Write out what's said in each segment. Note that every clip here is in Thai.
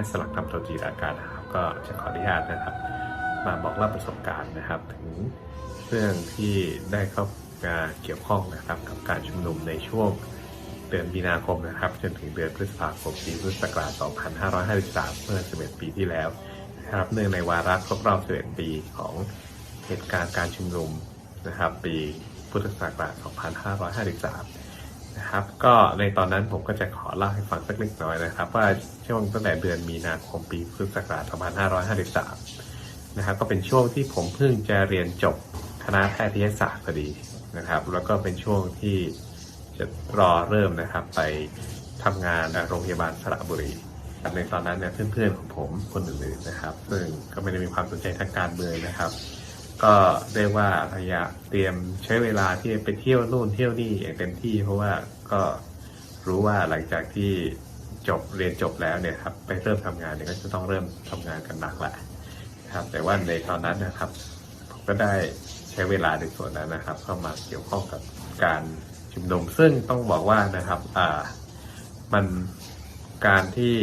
ายแพทย์สลักคำโตจีราการนะครับ ก็จะขออนุญาตนะครับ มาบอกเล่าประสบการณ์นะครับ ถึงเรื่องที่ได้เข้ามาเกี่ยวข้องนะครับ กับการชุมนุมในช่วงเดือนมีนาคมนะครับ จนถึงเดือนพฤษภาคมปีพุทธศักราช 2553 เมื่อ 11 ปีที่แล้วนะครับ เนื่องในวาระครบรอบ 11 ปีของเหตุการณ์การชุมนุมนะครับ ปีพุทธศักราช 2553 นะครับ ก็ในตอนนั้นผมก็จะขอเล่าให้ฟังสักเล็กน้อยนะครับ ว่าช่วงตั้งแต่เดือนมีนาคมปีพุทธศักราช2553 นะครับ ก็เป็นช่วงที่ผมเพิ่งจะเรียนจบคณะแพทยศาสตร์พอดีนะครับ แล้วก็เป็นช่วงที่จะรอเริ่มนะครับไปทำงานโรงพยาบาลสระบุรีในตอนนั้นเนี่ยเพื่อนๆของผมคนอื่นๆนะครับ ซึ่งก็ไม่ได้มีความสนใจทางการเมืองนะครับ ก็เรียกว่าพยายามเตรียมใช้เวลาที่ไปเที่ยวนู่นเที่ยวนี่อย่างเต็มที่ เพราะว่าก็รู้ว่าหลังจากที่จบเรียนจบแล้วเนี่ยครับไปเริ่มทำงานเนี่ยก็จะต้องเริ่มทำงานกันหนักแหละครับ แต่ว่าในตอนนั้นนะครับผมก็ได้ใช้เวลาในส่วนนั้นนะครับ เข้ามาเกี่ยวข้องกับการชุมนุมซึ่งต้องบอกว่านะครับอ่ามันการที่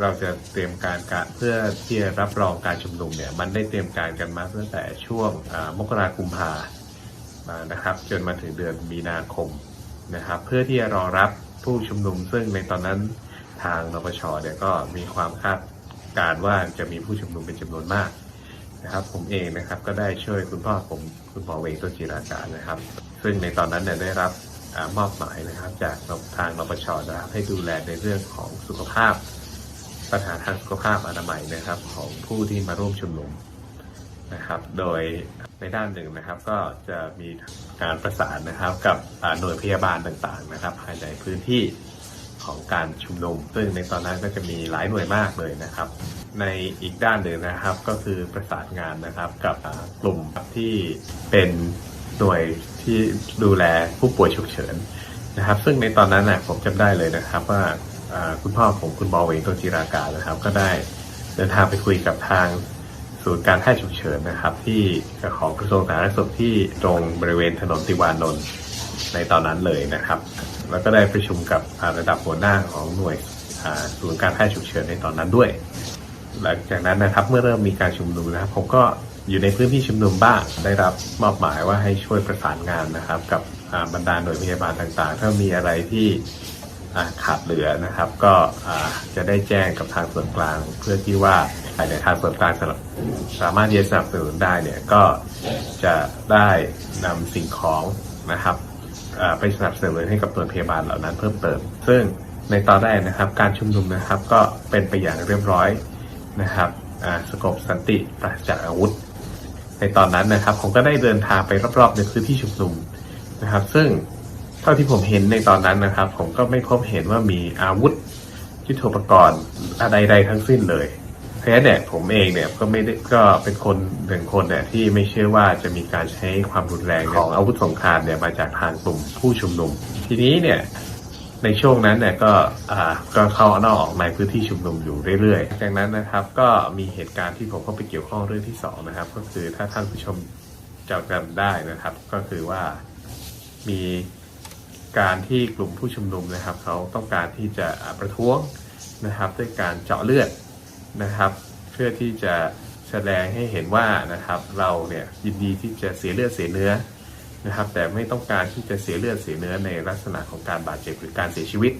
เราจะเตรียมการการ พื่อที่จะรับรองการชุมนุมเนี่ยมันได้เตรียมการกันมาตั้งแต่ช่วงมกราคมกุมามานะครับ จนมาถึงเดือนมีนาคมนะครับ เพื่อที่จะรอรับผู้ชุมนุม ซึ่งในตอนนั้นทางนปชเนี่ยก็มีความคาดการณ์ว่าจะมีผู้ชุมนุมเป็นจำนวนมากนะครับ ผมเองนะครับก็ได้ช่วยคุณพ่อผมคุณหมอเวงต้นจิราการนะครับ ซึ่งในตอนนั้นเนี่ยได้รับอมอบหมายนะครับ จากทางนปชนะครับให้ดูแลในเรื่องของสุขภาพ ปัญหาทางสุขภาพอนามัยนะครับของผู้ที่มาร่วมชุมนุมนะครับ โดยในด้านหนึ่งนะครับก็จะมีการประสานนะครับกับหน่วยพยาบาลต่างๆนะครับ ภายในพื้นที่ของการชุมนุม ซึ่งในตอนนั้นก็จะมีหลายหน่วยมากเลยนะครับ ในอีกด้านหนึ่งนะครับก็คือประสานงานนะครับกับกลุ่มที่เป็นหน่วยที่ดูแลผู้ป่วยฉุกเฉินนะครับ ซึ่งในตอนนั้นนะผมจำได้เลยนะครับว่า คุณพ่อผมคุณบอเวงตัวจิราการนะครับ ก็ได้เดินทางไปคุยกับทางศูนย์การแพทย์ฉุกเฉินนะครับ ที่ของกระทรวงสาธารณสุขที่ตรงบริเวณถนนติวานนท์ในตอนนั้นเลยนะครับ แล้วก็ได้ประชุมกับระดับหัวหน้าของหน่วยอ่าศูนย์การแพทย์ฉุกเฉินในตอนนั้นด้วย หลังจากนั้นนะครับเมื่อเริ่มมีการชุมนุมนะครับผมก็อยู่ในพื้นที่ชุมนุมบ้างได้รับมอบหมายว่าให้ช่วยประสานงานนะครับ กับบรรดาหน่วยพยาบาลต่างๆ ถ้ามีอะไรที่ ขาดเหลือนะครับ ก็จะได้แจ้งกับทางส่วนกลาง เพื่อที่ว่าภายในทางส่วนกลางสำหรับสามารถที่จะสนับสนุนได้เนี่ยก็จะได้นำสิ่งของนะครับไปสนับสนุนให้กับหน่วยพยาบาลเหล่านั้นเพิ่มเติม ซึ่งในตอนแรกนะครับการชุมนุมนะครับก็เป็นไปอย่างเรียบร้อยนะครับสงบสันติปราศจากอาวุธ ในตอนนั้นนะครับผมก็ได้เดินทางไปรอบๆในพื้นที่ชุมนุมนะครับ ซึ่ง เท่าที่ผมเห็นในตอนนั้นนะครับ ผมก็ไม่พบเห็นว่ามีอาวุธยุทโธปกรณ์อะไรใดทั้งสิ้นเลยเพราะฉะนั้นเนี่ยผมเองเนี่ยก็ไม่ได้ก็เป็นคนหนึ่งคนเนี่ยที่ไม่เชื่อว่าจะมีการใช้ความรุนแรงของอาวุธสงครามเนี่ยมาจากทางกลุ่มผู้ชุมนุม ทีนี้เนี่ยในช่วงนั้นเนี่ยก็อ่าก็เข้านอกออกในพื้นที่ชุมนุมอยู่เรื่อยๆจากนั้นนะครับก็มีเหตุการณ์ที่ผมเข้าไปเกี่ยวข้องเรื่องที่สองนะครับ ก็คือถ้าท่านผู้ชมจำกันได้นะครับ ก็คือว่ามี การที่กลุ่มผู้ชุมนุมนะครับ เขาต้องการที่จะประท้วงนะครับ ด้วยการเจาะเลือดนะครับ เพื่อที่จะแสดงให้เห็นว่านะครับเราเนี่ยยินดีที่จะเสียเลือดเสียเนื้อนะครับ แต่ไม่ต้องการที่จะเสียเลือดเสียเนื้อในลักษณะของการบาดเจ็บหรือการเสียชีวิต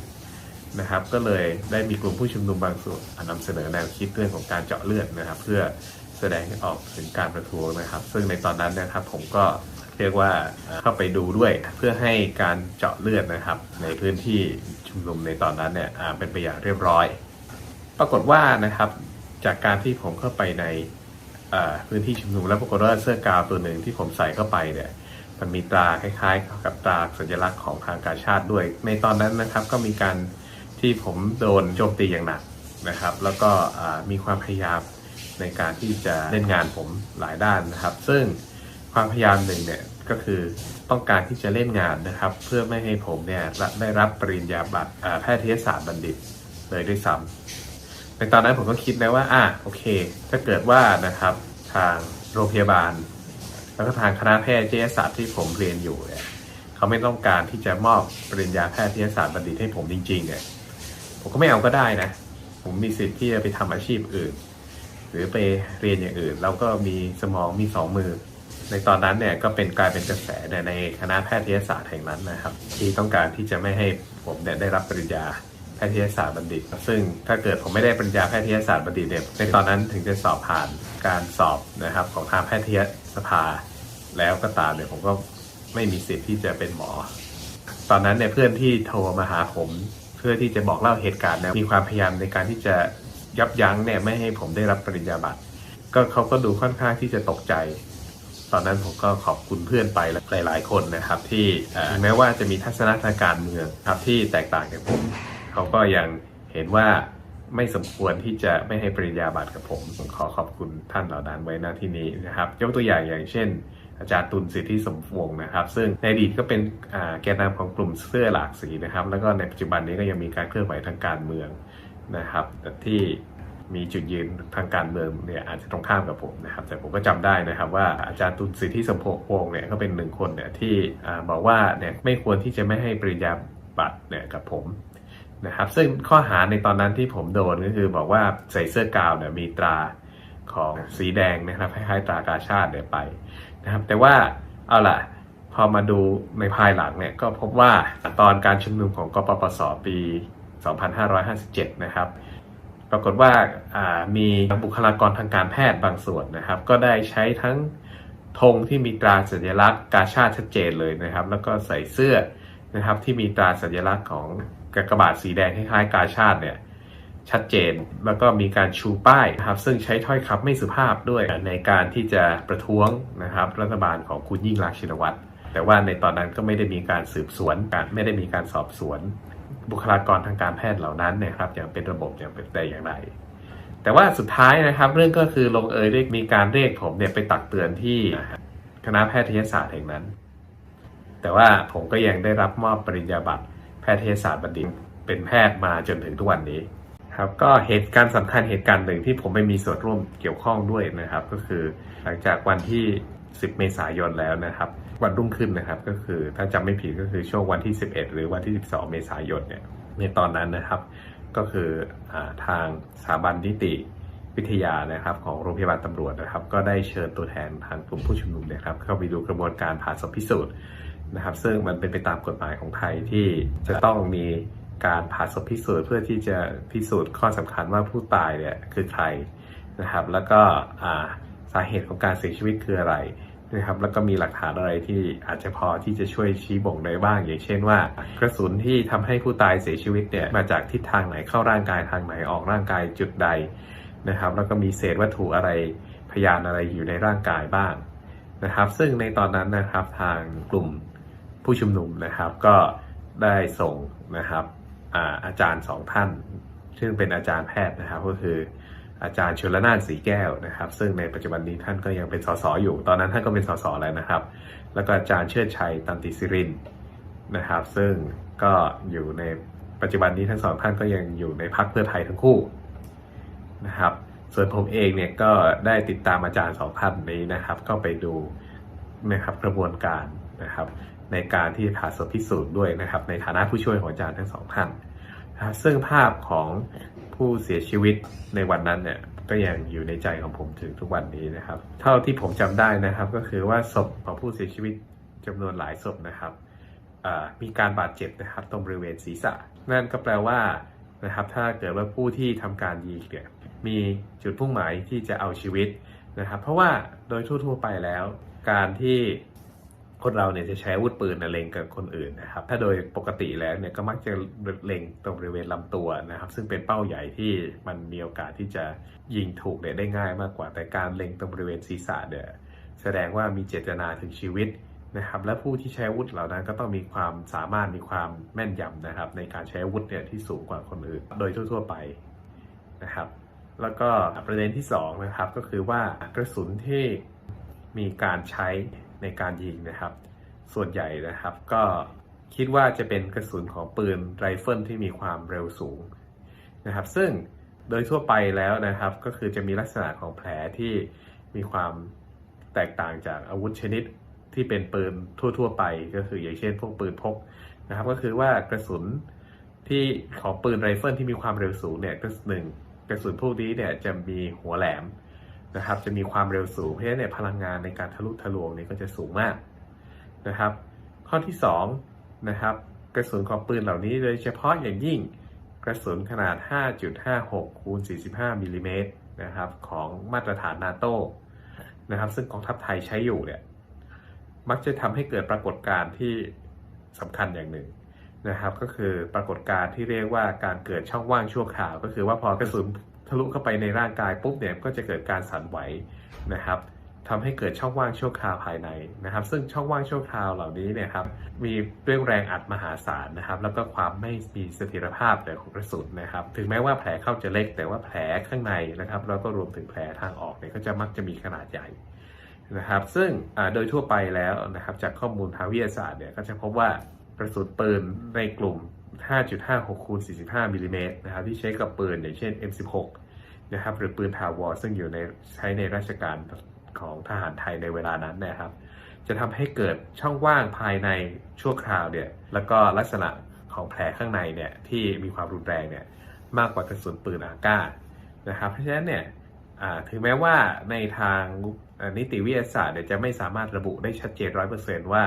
นะครับ ก็เลยได้มีกลุ่มผู้ชุมนุมบางส่วนนำเสนอแนวคิดเรื่องของการเจาะเลือดนะครับ เพื่อแสดงให้ออกถึงการประท้วงนะครับ ซึ่งในตอนนั้นนะครับผมก็ เรียกว่าเข้าไปดูด้วยเพื่อให้การเจาะเลือดนะครับ ในพื้นที่ชุมนุมในตอนนั้นเนี่ยเป็นไปอย่างเรียบร้อย ปรากฏว่านะครับจากการที่ผมเข้าไปในพื้นที่ชุมนุมแล้วปรากฏว่าเสื้อกาวตัวหนึ่งที่ผมใส่เข้าไปเนี่ยมันมีตราคล้ายๆ กับตราสัญลักษณ์ของทางการชาติด้วย ในตอนนั้นนะครับก็มีการที่ผมโดนโจมตีอย่างหนักนะครับ แล้วก็มีความพยายามในการที่จะเล่นงานผมหลายด้านนะครับ ซึ่งความพยายามหนึ่งเนี่ย ก็คือต้องการที่จะเล่นงานนะครับ เพื่อไม่ให้ผมเนี่ยได้รับปริญญาบัตรแพทยศาสตร์บัณฑิตเลยด้วยซ้ำในตอนนั้นผมก็คิดนะว่าอะโอเค ถ้าเกิดว่านะครับทางโรงพยาบาล แล้วก็ทางคณะแพทยศาสตร์ที่ผมเรียนอยู่เนี่ยเขาไม่ต้องการที่จะมอบปริญญาแพทยศาสตร์บัณฑิตให้ผมจริงๆเนี่ยผมก็ไม่เอาก็ได้นะ ผมมีสิทธิ์ที่จะไปทำอาชีพอื่น หรือไปเรียนอย่างอื่น แล้วก็มีสมองมีสองมือ ในตอนนั้นเนี่ยก็เป็นกลายเป็นกระแสในคณะแพทยศาสตร์แห่งนั้นนะครับ ที่ต้องการที่จะไม่ให้ผมเนี่ยได้รับปริญญาแพทยศาสตร์บัณฑิต ซึ่งถ้าเกิดผมไม่ได้ปริญญาแพทยศาสตร์บัณฑิตเนี่ยในตอนนั้นถึงจะสอบผ่านการสอบนะครับของทางแพทยสภาแล้วก็ตามเนี่ยผมก็ไม่มีสิทธิ์ที่จะเป็นหมอ ตอนนั้นเนี่ยเพื่อนที่โทรมาหาผม เพื่อที่จะบอกเล่าเหตุการณ์เนี่ยมีความพยายามในการที่จะยับยั้งเนี่ยไม่ให้ผมได้รับปริญญาบัตรก็เขาก็ดูค่อนข้างที่จะตกใจ ตอนนั้นผมก็ขอบคุณเพื่อนไปหลาย ๆ คนนะครับ ที่ถึงแม้ว่าจะมีทัศนะทางการเมืองครับที่แตกต่างจากผมเขาก็ยังเห็นว่าไม่สมควรที่จะไม่ให้ปริญญาบัตรกับผมผมขอขอบคุณท่านเหล่านั้นไว้ณที่นี้นะครับ ยกตัวอย่างอย่างเช่น อาจารย์ตุลสิทธิสมวงศ์นะครับ ซึ่งในอดีตก็เป็นแกนนำของกลุ่มเสื้อหลากสีนะครับ แล้วก็ในปัจจุบันนี้ก็ยังมีการเคลื่อนไหวทางการเมืองนะครับที่ มีจุดยืนทางการเมืองเนี่ยอาจจะตรงข้ามกับผมนะครับ แต่ผมก็จำได้นะครับว่าอาจารย์ตุลสิทธิสมวงศ์เนี่ยก็เป็นหนึ่งคนเนี่ยที่บอกว่าเนี่ยไม่ควรที่จะไม่ให้ปริญญาบัตรเนี่ยกับผมนะครับ ซึ่งข้อหาในตอนนั้นที่ผมโดนก็คือบอกว่าใส่เสื้อกาวเนี่ยมีตราของสีแดงนะครับคล้ายๆตรากาชาติเนี่ยไปนะครับ แต่ว่าเอาล่ะพอมาดูในภายหลังเนี่ยก็พบว่าตอนการชุมนุมของกปปสปี 2557 นะครับ ปรากฏว่ามีบุคลากรทางการแพทย์บางส่วนนะครับ ก็ได้ใช้ทั้งธงที่มีตราสัญลักษณ์กาชาติชัดเจนเลยนะครับ แล้วก็ใส่เสื้อนะครับที่มีตราสัญลักษณ์ของกากบาทสีแดงคล้ายๆกาชาติเนี่ยชัดเจนแล้วก็มีการชูป้ายนะครับ ซึ่งใช้ถ้อยคำไม่สุภาพด้วยในการที่จะประท้วงนะครับ รัฐบาลของคุณยิ่งรักชินวัตรแต่ว่าในตอนนั้นก็ไม่ได้มีการสืบสวนการไม่ได้มีการสอบสวน บุคลากรทางการแพทย์เหล่านั้นเนยครับอย่างเป็นระบบอย่างเป็นแต่อย่างไร แต่ว่าสุดท้ายนะครับ เรื่องก็คือลงเอยได้มีการเรียกผมเนี่ยไปตักเตือนที่คณะแพทยศาสตร์แห่งนั้น แต่ว่าผมก็ยังได้รับมอบปริญญาบัตรแพทยศาสตร์บัณฑิตเป็นแพทย์มาจนถึงทุกวันนี้ครับก็เหตุการณ์สำคัญเหตุการณ์หนึ่งที่ผมไม่มีส่วนร่วมเกี่ยวข้องด้วยนะครับ ก็คือหลังจากวันที่ 10 เมษายนแล้วนะครับ วันรุ่งขึ้นนะครับ ก็คือถ้าจำไม่ผิดก็คือช่วงวันที่ 11 หรือวันที่ 12 เมษายนเนี่ยในตอนนั้นนะครับ ก็คืออทางสถาบันนิติวิทยานะครับของโรงพยาบาลตำรวจนะครับ ก็ได้เชิญตัวแทนทางกลุ่มผู้ชุมนุมเนะครับ เข้าไปดูกระบวนการผ่าศพพิสูจน์นะครับ ซึ่งมันเป็นไปตามกฎหมายของไทยที่จะต้องมีการผ่าศพพิสูจน์เพื่อที่จะพิสูจน์ข้อสำคัญว่าผู้ตายเนี่ยคือใครนะครับ แล้วก็สาเหตุของการเสียชีวิตคืออะไร นะครับแล้วก็มีหลักฐานอะไรที่อาจจะพอที่จะช่วยชี้บ่งได้บ้าง อย่างเช่นว่า กระสุนที่ทำให้ผู้ตายเสียชีวิตเนี่ยมาจากทิศทางไหนเข้าร่างกายทางไหนออกร่างกายจุดใดนะครับ แล้วก็มีเศษวัตถุอะไรพยานอะไรอยู่ในร่างกายบ้างนะครับ ซึ่งในตอนนั้นนะครับทางกลุ่มผู้ชุมนุมนะครับ ก็ได้ส่งนะครับอาอาจารย์สองท่าน ซึ่งเป็นอาจารย์แพทย์นะครับก็คือ อาจารย์ชลนานสีแก้วนะครับ ซึ่งในปัจจุบันนี้ท่านก็ยังเป็นสสอยู่ ตอนนั้นท่านก็เป็นสสแล้วนะครับ แล้วก็อาจารย์เชิดชัยตันติสิรินนะครับ ซึ่งก็อยู่ในปัจจุบันนี้ทั้งสองท่านก็ยังอยู่ในพรรคเพื่อไทยทั้งคู่นะครับส่วนผมเองเนี่ยก็ได้ติดตามอาจารย์สองท่านนี้นะครับ ก็ไปดูนะครับกระบวนการนะครับ ในการที่ผ่าศพพิสูจน์ด้วยนะครับ ในฐานะผู้ช่วยของอาจารย์ทั้งสองท่านนะซึ่งภาพของ ผู้เสียชีวิตในวันนั้นเนี่ยก็ยังอยู่ในใจของผมถึงทุกวันนี้นะครับ เท่าที่ผมจำได้นะครับ ก็คือว่าศพของผู้เสียชีวิตจำนวนหลายศพนะครับมีการบาดเจ็บนะครับตรงบริเวณศีรษะ นั่นก็แปลว่านะครับ ถ้าเกิดว่าผู้ที่ทำการยิงเนี่ยมีจุดพุ่งหมายที่จะเอาชีวิตนะครับ เพราะว่าโดยทั่วๆไปแล้ว การที่ คนเราเนี่ยจะใช้อาวุธปืนนะเล็งกับคนอื่นนะครับ ถ้าโดยปกติแล้วเนี่ยก็มักจะเล็งตรงบริเวณลำตัวนะครับ ซึ่งเป็นเป้าใหญ่ที่มันมีโอกาสที่จะยิงถูกเนี่ยได้ง่ายมากกว่า แต่การเล็งตรงบริเวณศีรษะเนี่ยแสดงว่ามีเจตนาถึงชีวิตนะครับ และผู้ที่ใช้อาวุธเหล่านั้นก็ต้องมีความสามารถมีความแม่นยำนะครับ ในการใช้อาวุธเนี่ยที่สูงกว่าคนอื่น โดยทั่ว ๆ ไปนะครับ แล้วก็ประเด็นที่สองนะครับก็คือว่ากระสุนที่มีการใช้ ในการยิงนะครับ ส่วนใหญ่นะครับก็คิดว่าจะเป็นกระสุนของปืนไรเฟิลที่มีความเร็วสูงนะครับ ซึ่งโดยทั่วไปแล้วนะครับ ก็คือจะมีลักษณะของแผลที่มีความแตกต่างจากอาวุธชนิดที่เป็นปืนทั่ว ๆ ไป ก็คืออย่างเช่น พวกปืนพกนะครับ ก็คือว่ากระสุนที่ของปืนไรเฟิลที่มีความเร็วสูงเนี่ยก็หนึ่งกระสุนพวกนี้เนี่ยจะมีหัวแหลม นะครับ จะมีความเร็วสูง เพราะฉะนั้นเนี่ยพลังงานในการทะลุทะลวงเนี่ยก็จะสูงมากนะครับ ข้อที่สองนะครับกระสุนของปืนเหล่านี้โดยเฉพาะอย่างยิ่งกระสุนขนาด 5.56คูณ45มิลลิเมตรนะครับของมาตรฐานนาโต้นะครับ ซึ่งกองทัพไทยใช้อยู่เนี่ยมักจะทำให้เกิดปรากฏการณ์ที่สำคัญอย่างหนึ่งนะครับ ก็คือปรากฏการณ์ที่เรียกว่าการเกิดช่องว่างชั่วคราว ก็คือว่าพอกระสุน ทะลุเข้าไปในร่างกายปุ๊บเนี่ยก็จะเกิดการสั่นไหวนะครับทำให้เกิดช่องว่างชั่วคราวภายในนะครับ ซึ่งช่องว่างชั่วคราวเหล่านี้เนี่ยครับมีเรื่องแรงอัดมหาศาลนะครับ แล้วก็ความไม่มีเสถียรภาพของกระสุนนะครับ ถึงแม้ว่าแผลเข้าจะเล็กแต่ว่าแผลข้างในนะครับแล้วก็รวมถึงแผลทางออกเนี่ยก็จะมักจะมีขนาดใหญ่นะครับ ซึ่งโดยทั่วไปแล้วนะครับ จากข้อมูลทางวิทยาศาสตร์เนี่ยก็จะพบว่ากระสุนปืนในกลุ่ม 5.56 คูณ 45 มิลลิเมตรนะครับที่ใช้กับปืนอย่างเช่น M16 นะครับหรือปืนทาวอซึ่งอยู่ในใช้ในราชการของทหารไทยในเวลานั้นนะครับ จะทำให้เกิดช่องว่างภายในชั่วคราวเนี่ยแล้วก็ลักษณะของแผลข้างในเนี่ยที่มีความรุนแรงเนี่ยมากกว่ากระสุนปืนอาก้านะครับ เพราะฉะนั้นเนี่ยถึงแม้ว่าในทางนิติวิทยาศาสตร์เนี่ยจะไม่สามารถระบุได้ชัดเจนร้อยเปอร์เซนต์ว่า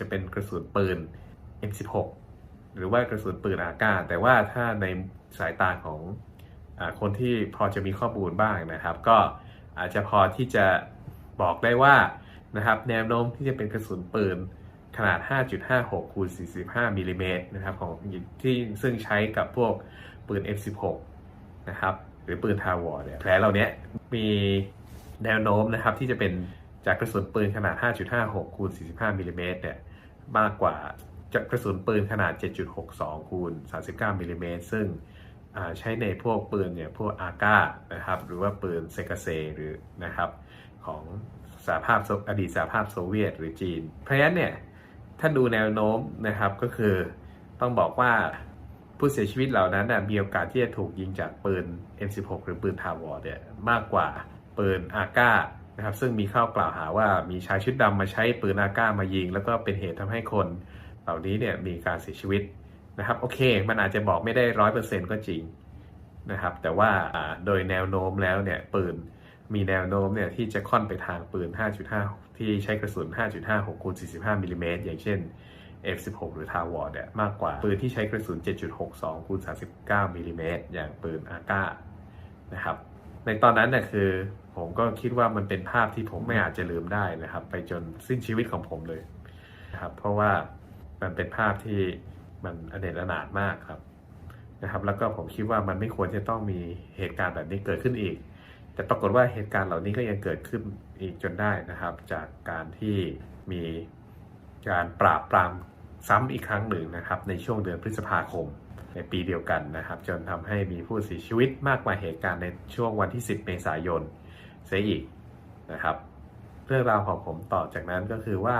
จะเป็นกระสุนปืน M16 หรือว่ากระสุนปืนอาก้าแต่ว่าถ้าในสายตาของ คนที่พอจะมีข้อมูลบ้างนะครับ ก็อาจจะพอที่จะบอกได้ว่านะครับแนวโน้มที่จะเป็นกระสุนปืนขนาด 5.56คูณ45มิลลิเมตรนะครับของที่ซึ่งใช้กับพวกปืน F16 นะครับหรือปืนทาวอร์เนี่ยแผลเหล่านี้มีแนวโน้มนะครับที่จะเป็นจากกระสุนปืนขนาด 5.56คูณ45มิลลิเมตรเนี่ยมากกว่าจากกระสุนปืนขนาด 7.62คูณ39มิลลิเมตรซึ่ง ใช้ในพวกปืนเนี่ยพวกอาก้านะครับหรือว่าปืนเซกาเซหรือนะครับของสหภาพอดีตสหภาพโซเวียตหรือจีน เพราะฉะนั้นเนี่ยถ้าดูแนวโน้มนะครับก็คือต้องบอกว่าผู้เสียชีวิตเหล่านั้นนะมีโอกาสที่จะถูกยิงจากปืน M16 หรือปืนทาวอร์เนี่ยมากกว่าปืนอาก้านะครับซึ่งมีข้อกล่าวหาว่ามีชายชุดดำมาใช้ปืนอาก้ามายิง แล้วก็เป็นเหตุทำให้คนเหล่านี้เนี่ยมีการเสียชีวิต นะครับโอเค มันอาจจะบอกไม่ได้ร้อยเปอร์เซ็นก็จริงนะครับ แต่ว่าโดยแนวโน้มแล้วเนี่ยปืนมีแนวโน้มเนี่ยที่จะค่อนไปทางปืน 5.5 ที่ใช้กระสุน 5.56คูณ45มิลลิเมตรอย่างเช่น F16 หรือทาวอร์เนี่ยมากกว่าปืนที่ใช้กระสุน 7.62คูณ39มิลลิเมตรอย่างปืนอาก้านะครับ ในตอนนั้นเนี่ยคือผมก็คิดว่ามันเป็นภาพที่ผมไม่อาจจะลืมได้นะครับ ไปจนสิ้นชีวิตของผมเลยนะครับเพราะว่ามันเป็นภาพที่ มันอเนจอนาถมากครับนะครับ แล้วก็ผมคิดว่ามันไม่ควรจะต้องมีเหตุการณ์แบบนี้เกิดขึ้นอีก แต่ปรากฏว่าเหตุการณ์เหล่านี้ก็ยังเกิดขึ้นอีกจนได้นะครับ จากการที่มีการปราบปรามซ้ำอีกครั้งหนึ่งนะครับ ในช่วงเดือนพฤษภาคมในปีเดียวกันนะครับ จนทำให้มีผู้เสียชีวิตมากกว่าเหตุการณ์ในช่วงวันที่ 10 เมษายนเสียอีกนะครับ เรื่องราวของผมต่อจากนั้นก็คือว่า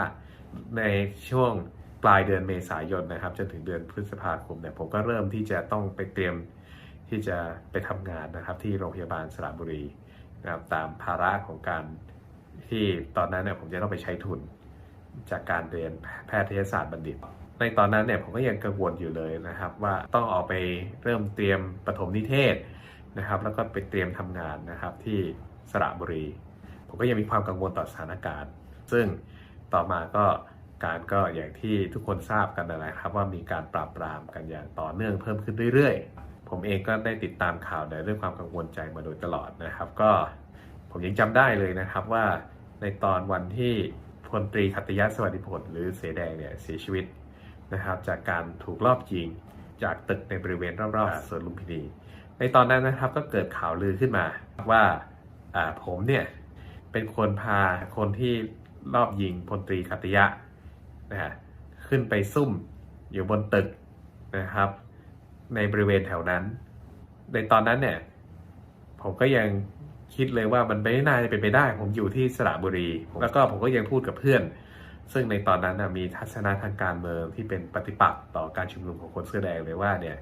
ในช่วง ปลายเดือนเมษายนนะครับ จนถึงเดือนพฤษภาคมเนี่ยผมก็เริ่มที่จะต้องไปเตรียมที่จะไปทำงานนะครับที่โรงพยาบาลสระบุรีนะครับตามภาระของการที่ตอนนั้นเนี่ยผมจะต้องไปใช้ทุนจากการเรียนแพทยศาสตร์บัณฑิต ในตอนนั้นเนี่ยผมก็ยังกังวลอยู่เลยนะครับ ว่าต้องออกไปเริ่มเตรียมปฐมนิเทศนะครับ แล้วก็ไปเตรียมทำงานนะครับที่สระบุรี ผมก็ยังมีความกังวลต่อสถานการณ์ ซึ่งต่อมาก็ การก็อย่างที่ทุกคนทราบกันนะครับ ว่ามีการปราบปรามกันอย่างต่อเนื่องเพิ่มขึ้นเรื่อยๆ ผมเองก็ได้ติดตามข่าวในเรื่องความกังวลใจมาโดยตลอดนะครับ ก็ผมยังจำได้เลยนะครับว่าในตอนวันที่พลตรีขัตยะสวัสดิผล หรือเสแดงเนี่ยเสียชีวิตนะครับจากการถูกลอบยิงจากตึกในบริเวณรอบๆสวนลุมพินี ในตอนนั้นนะครับก็เกิดข่าวลือขึ้นมาว่าอ่าผมเนี่ยเป็นคนพาคนที่รอบยิงพลตรีขัตยะ นะฮะขึ้นไปซุ่มอยู่บนตึกนะครับ ในบริเวณแถวนั้น ในตอนนั้นเนี่ย ผมก็ยังคิดเลยว่ามันไม่น่าจะเป็นไปได้ ผมอยู่ที่สระบุรี แล้วก็ผมก็ยังพูดกับเพื่อน ซึ่งในตอนนั้นนะมีทัศนะทางการเมืองที่เป็นปฏิปักษ์ต่อการชุมนุมของคนเสื้อแดงเลยว่าเนี่ย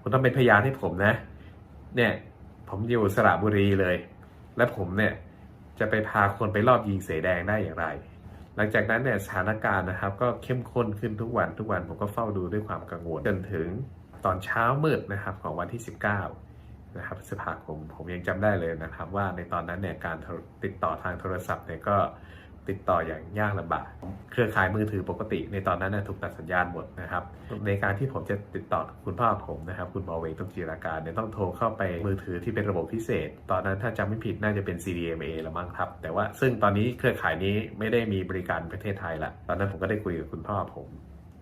คุณต้องเป็นพยานให้ผมนะ เนี่ยผมอยู่สระบุรีเลย และผมเนี่ยจะไปพาคนไปรอบยิงเสแดงได้อย่างไร หลังจากนั้นเนี่ยสถานการณ์นะครับ ก็เข้มข้นขึ้นทุกวันทุกวันผมก็เฝ้าดูด้วยความกังวลจนถึงตอนเช้ามืดนะครับของวันที่ 19นะครับพฤษภาคมผมยังจำได้เลยนะครับ ว่าในตอนนั้นเนี่ยการติดต่อทางโทรศัพท์เนี่ยก็ ติดต่ออย่างยากลำบาก เครือข่ายมือถือปกติ ในตอนนั้นนะถูกตัดสัญญาณหมดนะครับ ในการที่ผมจะติดต่อคุณพ่อผมนะครับ คุณหมอเวงต้องจีราการเนี่ยต้องโทรเข้าไปมือถือที่เป็นระบบพิเศษ ตอนนั้นถ้าจำไม่ผิดน่าจะเป็น CDMA ละมั้งครับ แต่ว่าซึ่งตอนนี้เครือข่ายนี้ไม่ได้มีบริการประเทศไทยละตอนนั้นผมก็ได้คุยกับคุณพ่อผม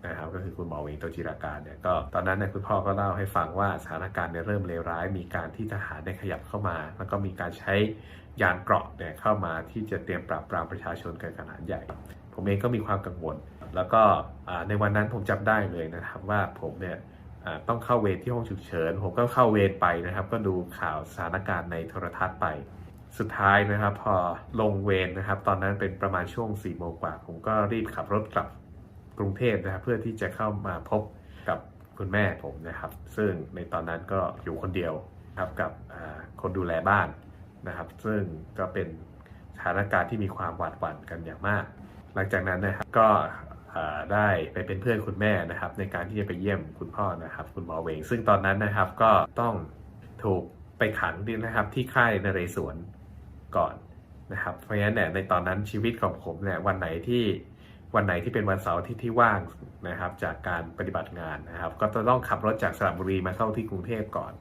นะครับก็คือคุณหมอเวงโตจิราการเนี่ยก็ตอนนั้นเนี่ยคุณพ่อก็เล่าให้ฟังว่าสถานการณ์เนี่ยเริ่มเลวร้าย มีการที่ทหารเนี่ยขยับเข้ามา แล้วก็มีการใช้ ยานเกราะเนี่ยเข้ามาที่จะเตรียมปราบปรามประชาชนกันขนาดใหญ่ ผมเองก็มีความกังวล แล้วก็ในวันนั้นผมจำได้เลยนะครับว่าผมเนี่ยต้องเข้าเวรที่ห้องฉุกเฉิน ผมก็เข้าเวรไปนะครับ ก็ดูข่าวสถานการณ์ในโทรทัศน์ไป สุดท้ายนะครับ พอลงเวรนะครับ ตอนนั้นเป็นประมาณช่วง4ี่โมงกว่า ผมก็รีบขับรถกลับกรุงเทพนะครับ เพื่อที่จะเข้ามาพบกับคุณแม่ผมนะครับ ซึ่งในตอนนั้นก็อยู่คนเดียวครับกับคนดูแลบ้าน นะครับ ซึ่งก็เป็นสถานการณ์ที่มีความหวาดหวั่นกันอย่างมาก หลังจากนั้นนะครับก็ได้ไปเป็นเพื่อนคุณแม่นะครับ ในการที่จะไปเยี่ยมคุณพ่อนะครับ คุณหมอเวง ซึ่งตอนนั้นนะครับก็ต้องถูกไปขังดีนะครับ ที่ค่ายนเรศวรก่อนนะครับ เพราะฉะนั้นเนี่ยในตอนนั้นชีวิตของผมเนี่ยวันไหนที่วันไหนที่เป็นวันเสาร์ที่ที่ว่างนะครับ จากการปฏิบัติงานนะครับ ก็จะต้องขับรถจากสระบุรีมาเข้าที่กรุงเทพก่อน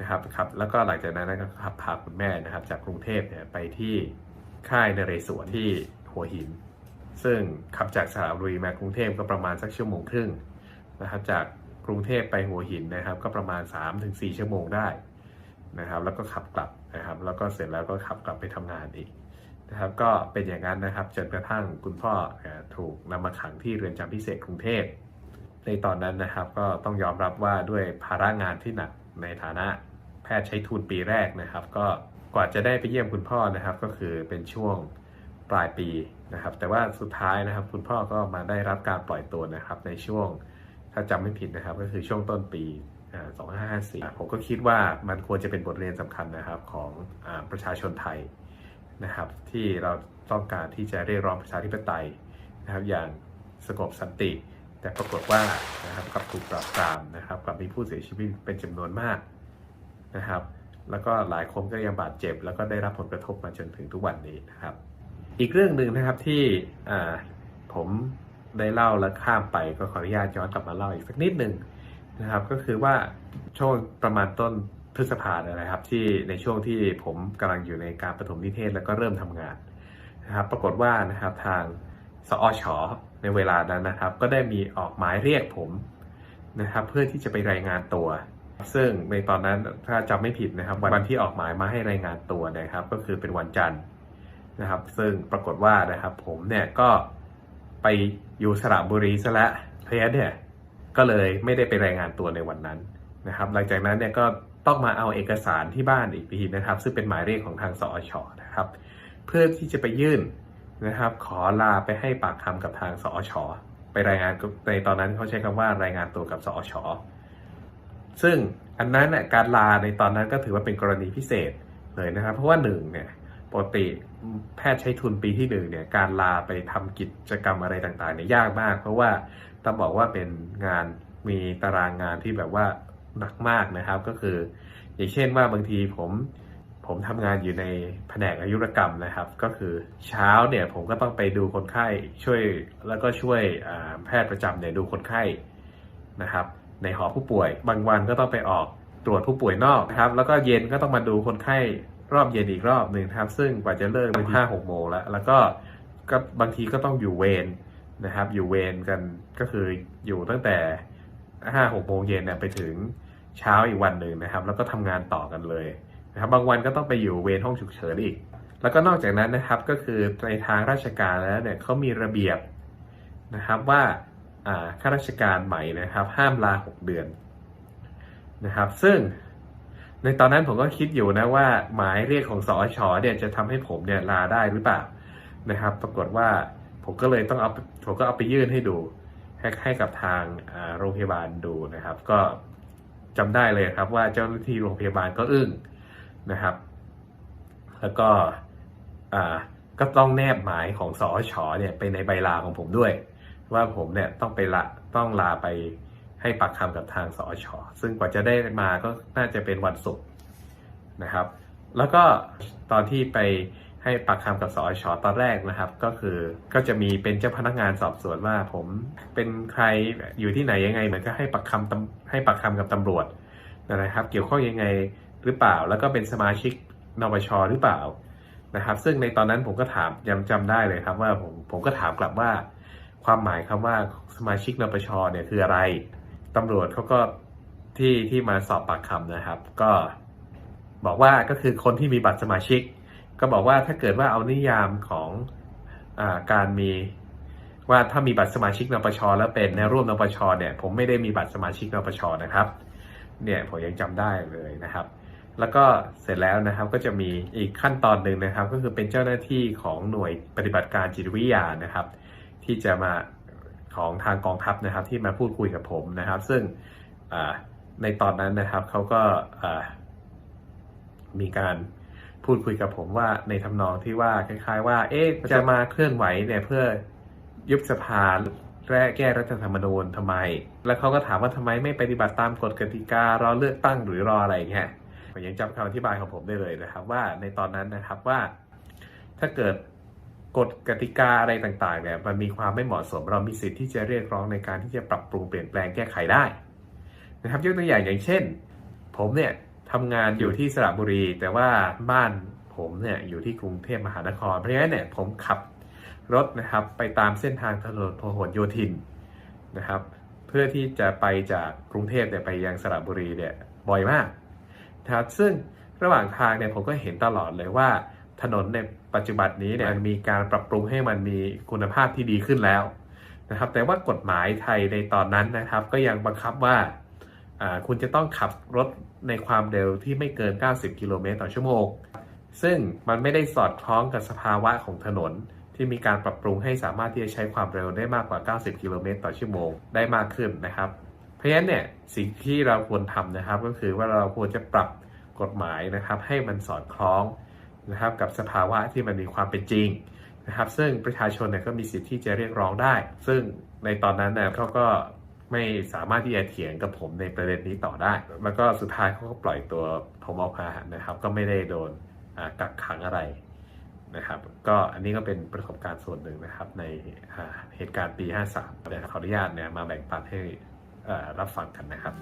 นะครับครับแล้วก็หลังจากนั้นก็ขับพาคุณแม่นะครับ จากกรุงเทพเนี่ยไปที่ค่ายนเรศวรที่หัวหิน ซึ่งขับจากสระบุรีมากรุงเทพก็ประมาณสักชั่วโมงครึ่งนะครับจากกรุงเทพไปหัวหินนะครับ ก็ประมาณ 3-4 ชั่วโมงได้นะครับ แล้วก็ขับกลับนะครับ แล้วก็เสร็จแล้วก็ขับกลับไปทำงานอีกนะครับ ก็เป็นอย่างนั้นนะครับจนกระทั่งคุณพ่อถูกนำมาขังที่เรือนจำพิเศษกรุงเทพในตอนนั้นนะครับ ก็ต้องยอมรับว่าด้วยภาระงานที่หนักในฐานะ ทย์ใช้ทุนปีแรกนะครับ ก็กว่าจะได้ไปเยี่ยมคุณพ่อนะครับ ก็คือเป็นช่วงปลายปีนะครับ แต่ว่าสุดท้ายนะครับ คุณพ่อก็มาได้รับการปล่อยตัวนะครับ ในช่วงถ้าจำไม่ผิดนะครับ ก็คือช่วงต้นปีอ่า2554 ผมก็คิดว่ามันควรจะเป็นบทเรียนสำคัญนะครับของอประชาชนไทยนะครับ ที่เราต้องการที่จะเรียกร้องประชาธิปไตยนะครับ อย่างสงบสันติ แต่ปรากฏว่านะครับกับถูกปราบปรามนะครับกับมีผู้เสียชีวิตเป็นจำนวนมาก นะครับ แล้วก็หลายคนก็ยังบาดเจ็บ แล้วก็ได้รับผลกระทบมาจนถึงทุกวันนี้นะครับ อีกเรื่องหนึ่งนะครับที่ผมได้เล่าแล้วข้ามไปก็ขออนุญาตย้อนกลับมาเล่าอีกสักนิดหนึ่งนะครับก็คือว่าช่วงประมาณต้นพฤษภาเนี่ยนะครับที่ในช่วงที่ผมกำลังอยู่ในการประถมนิเทศแล้วก็เริ่มทำงานนะครับปรากฏว่านะครับทางสอชในเวลานั้นนะครับ ก็ได้มีออกหมายเรียกผมนะครับเพื่อที่จะไปรายงานตัว ซึ่งในตอนนั้นถ้าจำไม่ผิดนะครับ วันที่ออกหมายมาให้รายงานตัวนะครับ ก็คือเป็นวันจันทร์นะครับ ซึ่งปรากฏว่านะครับ ผมเนี่ยก็ไปอยู่สระบุรีซะแล้วเพราะฉะนั้นเนี่ยก็เลยไม่ได้ไปรายงานตัวในวันนั้นนะครับ หลังจากนั้นเนี่ยก็ต้องมาเอาเอกสารที่บ้านอีกทีนะครับ ซึ่งเป็นหมายเรียกของทางสอชนะครับ เพื่อที่จะไปยื่นนะครับ ขอลาไปให้ปากคำกับทางสอชไปรายงานในตอนนั้นเขาใช้คำว่ารายงานตัวกับสอช ซึ่งอันนั้นเนี่ยการลาในตอนนั้นก็ถือว่าเป็นกรณีพิเศษเลยนะครับ เพราะว่าหนึ่งเนี่ยปกติแพทย์ใช้ทุนปีที่หนึ่งเนี่ยการลาไปทำกิจกรรมอะไรต่างๆเนี่ยยากมาก เพราะว่าต้องบอกว่าเป็นงานมีตารางงานที่แบบว่าหนักมากนะครับ ก็คือ อย่างเช่นว่าบางทีผมผมทำงานอยู่ในแผนกอายุรกรรมนะครับ ก็คือเช้าเนี่ยผมก็ต้องไปดูคนไข้ช่วยแล้วก็ช่วยแพทย์ประจำเนี่ยดูคนไข้นะครับ ในหอผู้ป่วย บางวันก็ต้องไปออกตรวจผู้ป่วยนอกนะครับ แล้วก็เย็นก็ต้องมาดูคนไข้รอบเย็นอีกรอบหนึ่งครับ ซึ่งกว่าจะเลิกเป็นห้าหกโมงแล้ว แล้วก็ก็บางทีก็ต้องอยู่เวรนะครับ อยู่เวรกันก็คืออยู่ตั้งแต่ห้าหกโมงเย็นเนี่ยไปถึงเช้าอีกวันหนึ่งนะครับ แล้วก็ทำงานต่อกันเลยนะครับ บางวันก็ต้องไปอยู่เวรห้องฉุกเฉินอีก แล้วก็นอกจากนั้นนะครับก็คือในทางราชการแล้วเนี่ยเขามีระเบียบนะครับว่าอ่า ข้าราชการใหม่นะครับ ห้ามลาหกเดือนนะครับ ซึ่งในตอนนั้นผมก็คิดอยู่นะว่าหมายเรียกของสอชเนี่ยจะทำให้ผมเนี่ยลาได้หรือเปล่านะครับ ปรากฏว่าผมก็เลยต้องเอาผมก็เอาไปยื่นให้ดูให้ให้กับทางโรงพยาบาลดูนะครับ ก็จำได้เลยครับว่าเจ้าหน้าที่โรงพยาบาลก็อึ้งนะครับ แล้วก็อ่าก็ต้องแนบหมายของสอชเนี่ยไปในใบลาของผมด้วย ว่าผมเนี่ยต้องไปละต้องลาไปให้ปากคำกับทางสอชซึ่งกว่าจะได้มาก็น่าจะเป็นวันศุกร์นะครับ แล้วก็ตอนที่ไปให้ปากคำกับสอชตอนแรกนะครับ ก็คือก็จะมีเป็นเจ้าพนักงานสอบสวนว่าผมเป็นใครอยู่ที่ไหนยังไงเหมือนก็ให้ปากคำให้ปากคำกับตำรวจนะครับ เกี่ยวข้องยังไงหรือเปล่า แล้วก็เป็นสมาชิกนปชหรือเปล่านะครับ ซึ่งในตอนนั้นผมก็ถามยังจำได้เลยครับว่าผมผมก็ถามกลับว่า ความหมายคำว่าสมาชิกนปชเนี่ยคืออะไรตำรวจเขาก็ที่ที่มาสอบปากคำนะครับ ก็บอกว่าก็คือคนที่มีบัตรสมาชิก ก็บอกว่าถ้าเกิดว่าเอานิยามของอการมีว่าถ้ามีบัตรสมาชิกนปชแล้วเป็นแนร่วมนปชเนี่ยผมไม่ได้มีบัตรสมาชิกนปชนะครับเนี่ยผมยังจำได้เลยนะครับ แล้วก็เสร็จแล้วนะครับก็จะมีอีกขั้นตอนหนึ่งนะครับ ก็คือเป็นเจ้าหน้าที่ของหน่วยปฏิบัติการจิตวิทยานะครับ ที่จะมาของทางกองทัพนะครับ ที่มาพูดคุยกับผมนะครับ ซึ่งในตอนนั้นนะครับเขาก็มีการพูดคุยกับผมว่าในทำนองที่ว่าคล้าย ๆ ว่า เอ๊ะจะมาเคลื่อนไหวเนี่ยเพื่อยุบสภาและแก้รัฐธรรมนูญทำไม แล้วเขาก็ถามว่าทำไมไม่ปฏิบัติตามกฎกติการอเลือกตั้งหรือรออะไรอย่างเงี้ยผมยังจำคำอธิบายของผมได้เลยนะครับ ว่าในตอนนั้นนะครับว่าถ้าเกิด กฎกติกาอะไรต่างๆเนี่ยมันมีความไม่เหมาะสม เรามีสิทธิ์ที่จะเรียกร้องในการที่จะปรับปรุงเปลี่ยนแปลงแก้ไขได้นะครับยกตัวอย่างอย่างเช่น ผมเนี่ยทำงานอยู่ที่สระบุรี แต่ว่าบ้านผมเนี่ยอยู่ที่กรุงเทพมหานครเพราะฉะนั้นเนี่ยผมขับรถนะครับไปตามเส้นทางถนนพหลโยธินนะครับเพื่อที่จะไปจากกรุงเทพเนี่ยไปยังสระบุรีเนี่ยบ่อยมากนะครับซึ่งระหว่างทางเนี่ยผมก็เห็นตลอดเลยว่า ถนนในปัจจุบันนี้เนี่ยมันมีการปรับปรุงให้มันมีคุณภาพที่ดีขึ้นแล้วนะครับ แต่ว่ากฎหมายไทยในตอนนั้นนะครับ ก็ยังบังคับว่าอ่าคุณจะต้องขับรถในความเร็วที่ไม่เกิน 90 กิโลเมตรต่อชั่วโมง ซึ่งมันไม่ได้สอดคล้องกับสภาวะของถนนที่มีการปรับปรุงให้สามารถที่จะใช้ความเร็วได้มากกว่า 90 กิโลเมตรต่อชั่วโมงได้มากขึ้นนะครับ เพราะฉะนั้นเนี่ยสิ่งที่เราควรทำนะครับก็คือว่าเราควรจะปรับกฎหมายนะครับ ให้มันสอดคล้อง นะครับกับสภาวะที่มันมีความเป็นจริงนะครับ ซึ่งประชาชนเนี่ยก็มีสิทธิ์ที่จะเรียกร้องได้ ซึ่งในตอนนั้นเนี่ยเขาก็ไม่สามารถที่จะเถียงกับผมในประเด็นนี้ต่อได้ แล้วก็สุดท้ายเขาก็ปล่อยตัวผมออกมานะครับ ก็ไม่ได้โดนกักขังอะไรนะครับ ก็อันนี้ก็เป็นประสบการณ์ส่วนหนึ่งนะครับ ในเหตุการณ์ปี 53ขออนุญาตเนี่ยมาแบ่งปันให้รับฟังกันนะครับ